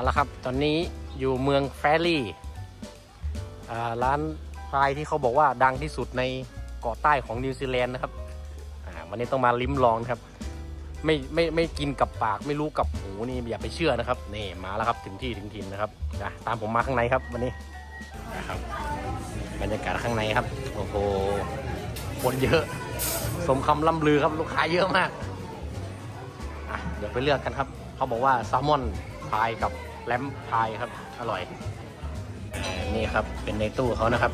เอาละครับ ตอนนี้อยู่เมืองแฟรี่ร้านพายที่เขาบอกว่าดังที่สุดในเกาะใต้ของนิวซีแลนด์นะครับวันนี้ต้องมาลิ้มลองนะครับ ไม่ไม่ไม่กินกับปากไม่รู้กับหูนี่อย่าไปเชื่อนะครับนี่มาแล้วครับถึงที่ถึงถิ่นนะครับนะตามผมมาข้างในครับวันนี้นะครับบรรยากาศข้างในครับโอ้โหคนเยอะ สมคำล่ำลือครับลูกค้าเยอะมากเดี๋ยวไปเลือกกันครับ เขาบอกว่าแซลมอน พายกับแลมพายครับ อร่อย นี่ครับเป็นในตู้เขานะครับ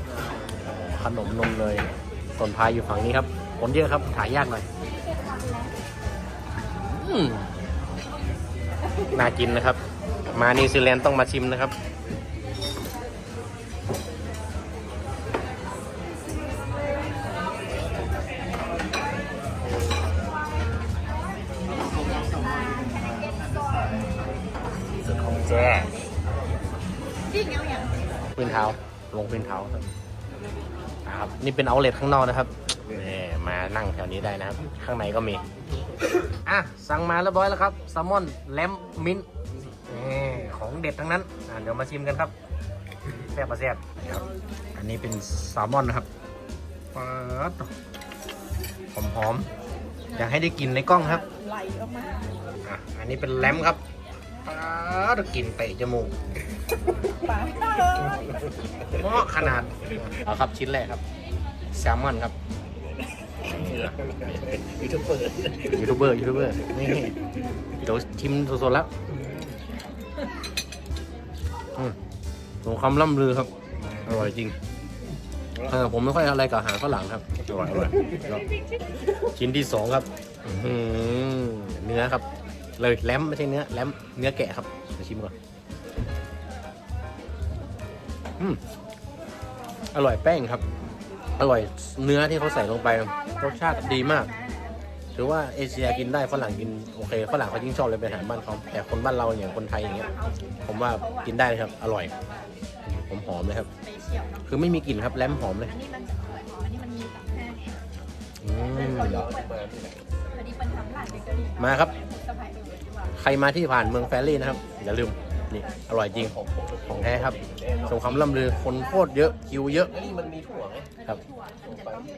ขนมนมเลยส่วนพายอยู่ฝั่งนี้ครับคนเยอะครับถ่ายยากหน่อยอน่ากินนะครับ มานิวซีแลนด์ต้องมาชิมนะครับ สุดของแจ้พื้นเท้าลงพื้นเท้าครับนะครับ นี่เป็นเอาเลทข้างนอกนะครับนี่มานั่งแถวนี้ได้นะครับ ข้างในก็มี อะ สั่งมาเรียบร้อยแล้วครับแซลมอนแลมมินนี่ของเด็ดทั้งนั้นอะเดี๋ยวมาชิมกันครับแซ่บปะแซ่บครับ อันนี้เป็นแซลมอนนะครับป๊าดหอมหอมๆอยากให้ได้กลินในกล้องครับไหลออกมาอะอันนี้เป็นแลมครับ ป๊าดกลิ่นเตะจมูกปากตาเหมาะขนาดเอาครับชิ้นแรกครับแซลมอนครับยูทูบเบอร์ยูทูบเบอร์ยูทูบเบอร์นี่เดี๋ยวชิมสดๆแล้วอืมสมคำล่ำลือครับ อร่อยจริงเออผมไม่ค่อยอะไรกับอาหารฝรั่งครับอร่อยอร่อยชิ้นที่สองครับอื้อหือเนื้อครับ เลยแลมไม่ใช่เนื้อแลมเนื้อแกะครับมาชิมก่อนอืมอร่อยแป้งครับ อร่อยเนื้อที่เขาใส่ลงไป รสชาติดีมากถือว่าเอเชียกินได้ฝรั่งกินโอเคฝรั่งเขายิ่งชอบเลยเป็นอาหารบ้านเขาแต่คนบ้านเราอย่างคนไทยอย่างเงี้ย ผมว่ากินได้เลยครับ อร่อยผมหอมเลยครับไปเฉียวเนาะคือไม่มีกลิ่นครับแลมหอมเลยอันนี้มันจะสวยอันนี้มันมีแบบแห้งอืมอันนี้เป็นทำร้านเบเกอรี่มาครับ รมาที่ผ่านเมืองแฟรี่นะครับ อย่าลืมนี่อร่อยจริงของแท้ครับสมคำล่ำลือคนโคตรเยอะคิวเยอะนี่มันมีถั่วไหมครับ